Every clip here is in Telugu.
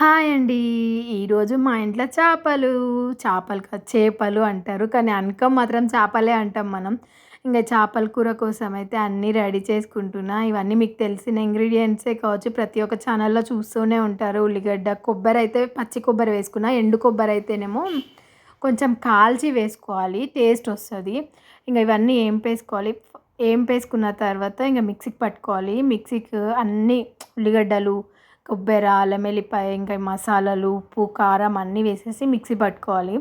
హాయ్ అండి. ఈరోజు మా ఇంట్లో చేపలు. చేపలు చేపలు అంటారు. కానీ అనకం మాత్రం చేపలే అంటాం మనం. ఇంకా చేపల కూర కోసం అయితే అన్నీ రెడీ చేసుకుంటున్నా. ఇవన్నీ మీకు తెలిసిన ఇంగ్రీడియంట్సే కావచ్చు. ప్రతి ఒక్క ఛానల్‌లో చూస్తూనే ఉంటారు. ఉల్లిగడ్డ, కొబ్బరి అయితే పచ్చి కొబ్బరి వేసుకున్నా. ఎండు కొబ్బరి అయితేనేమో కొంచెం కాల్చి వేసుకోవాలి. టేస్ట్ వస్తుంది ఇంకా ఇవన్నీ ఏం వేసుకోవాలి ఏం వేసుకున్న తర్వాత ఇంక మిక్సీకి పట్టుకోవాలి. మిక్సీకి అన్నీ ఉల్లిగడ్డలు కొబ్బరి అల్లం వెల్లిపాయ ఇంకా మసాలాలు ఉప్పు కారం అన్నీ వేసేసి మిక్సీ పట్టుకోవాలి.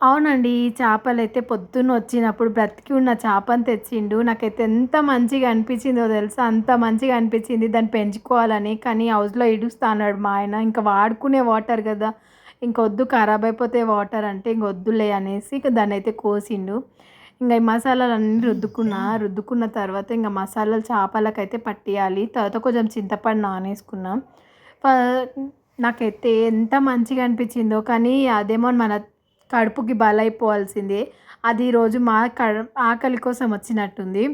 అవునండి చేపలు అయితే పొద్దున్న వచ్చినప్పుడు బ్రతికి ఉన్న చేపని తెచ్చిండు. నాకైతే ఎంత మంచిగా అనిపించిందో తెలుసా? అంత మంచిగా అనిపించింది. దాన్ని పెంచుకోవాలని. కానీ హౌస్లో ఇడుస్తా అన్నాడు మా ఆయన. ఇంకా వాడుకునే వాటర్ కదా. ఇంకొద్దు ఖరాబ్ అయిపోతే వాటర్ అంటే ఇంకొద్దులే అనేసి ఇక దాన్ని అయితే కోసిండు. ఇంకా ఈ మసాలాలు అన్నీ రుద్దుకున్న రుద్దుకున్న తర్వాత ఇంకా మసాలాలు చేపలకైతే పట్టియాలి. తర్వాత కొంచెం చింతపండు నానేసుకున్నాం. నాకైతే ఎంత మంచిగా అనిపించిందో కానీ అదేమో మన కడుపుకి బలైపోవాల్సిందే. అది ఈరోజు మా ఆకలి కోసం వచ్చినట్టుంది.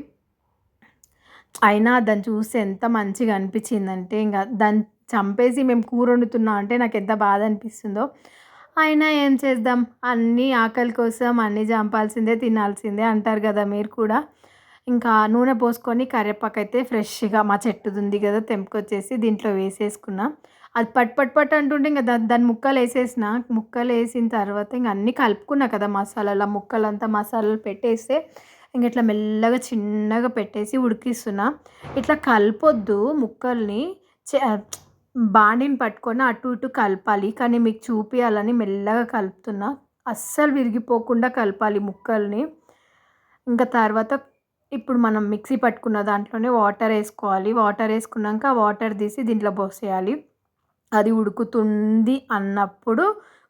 అయినా దాన్ని చూస్తే ఎంత మంచిగా అనిపించిందంటే ఇంకా దాన్ని చంపేసి మేము కూర వండుతున్నాం అంటే నాకు ఎంత బాధ అనిపిస్తుందో అయినా ఏం చేద్దాం? అన్నీ ఆకలి కోసం అన్నీ చంపాల్సిందే తినాల్సిందే అంటారు కదా మీరు కూడా. ఇంకా నూనె పోసుకొని కరివేపాకు అయితే ఫ్రెష్గా మా చెట్టుది ఉంది కదా తెంపుకొచ్చేసి దీంట్లో వేసేసుకున్నా. అది పట్ పట్ పట్ అంటుంటే ఇంకా దాని దాని ముక్కలు వేసేసిన. ముక్కలు వేసిన తర్వాత ఇంక అన్నీ కలుపుకున్నా కదా మసాలాలు. ముక్కలంతా మసాలాలు పెట్టేస్తే ఇంక ఇట్లా మెల్లగా చిన్నగా పెట్టేసి ఉడికిస్తున్నా. ఇట్లా కలపొద్దు ముక్కల్ని. బాండిని పట్టుకొని అటు ఇటు కలపాలి. కానీ మీకు చూపించాలని మెల్లగా కలుపుతున్నా. అస్సలు విరిగిపోకుండా కలపాలి ముక్కల్ని. ఇంకా తర్వాత ఇప్పుడు మనం మిక్సీ పట్టుకున్న దాంట్లోనే వాటర్ వేసుకోవాలి. వాటర్ వేసుకున్నాక వాటర్ తీసి దీంట్లో పోసేయాలి. అది ఉడుకుతుంది అన్నప్పుడు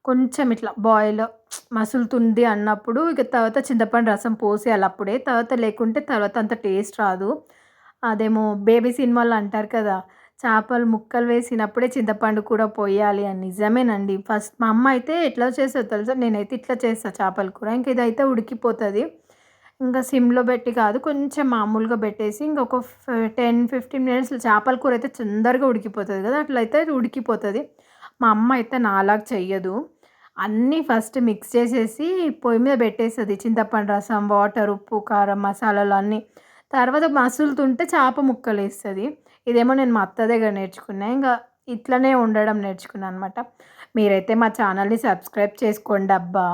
కొంచెం ఇట్లా బాయిల్ మసులుతుంది అన్నప్పుడు ఇక తర్వాత చింతపండు రసం పోసేయాలి అప్పుడే. తర్వాత లేకుంటే తర్వాత అంత టేస్ట్ రాదు. అదేమో బేబీ సినిమాలు అంటారు కదా. చేపలు ముక్కలు వేసినప్పుడే చింతపండు కూడా పోయాలి అని. నిజమేనండి. ఫస్ట్ మా అమ్మ అయితే ఎట్లా చేస్తుంది తెలుసా? నేనైతే ఇట్లా చేస్తాను చేపల కూర. ఇంక ఇదైతే ఉడికిపోతుంది. ఇంకా సిమ్లో పెట్టి కాదు కొంచెం మామూలుగా పెట్టేసి ఇంకొక టెన్ ఫిఫ్టీన్ మినిట్స్ చేపల కూర అయితే తొందరగా ఉడికిపోతుంది కదా? అట్లయితే ఉడికిపోతుంది. మా అమ్మ అయితే నాలాగా చెయ్యదు. అన్నీ ఫస్ట్ మిక్స్ చేసేసి పొయ్యి మీద పెట్టేస్తుంది. చింతపండు రసం వాటర్ ఉప్పు కారం మసాలాలు అన్నీ. తర్వాత మసులుతుంటే చేప ముక్కలు వేస్తుంది ఇదేమో నేను మా అత్త దగ్గర నేర్చుకున్నా. ఇంకా ఇట్లనే ఉండడం నేర్చుకున్నాను అనమాట మీరైతే మా ఛానల్ని సబ్స్క్రైబ్ చేసుకోండి అబ్బా.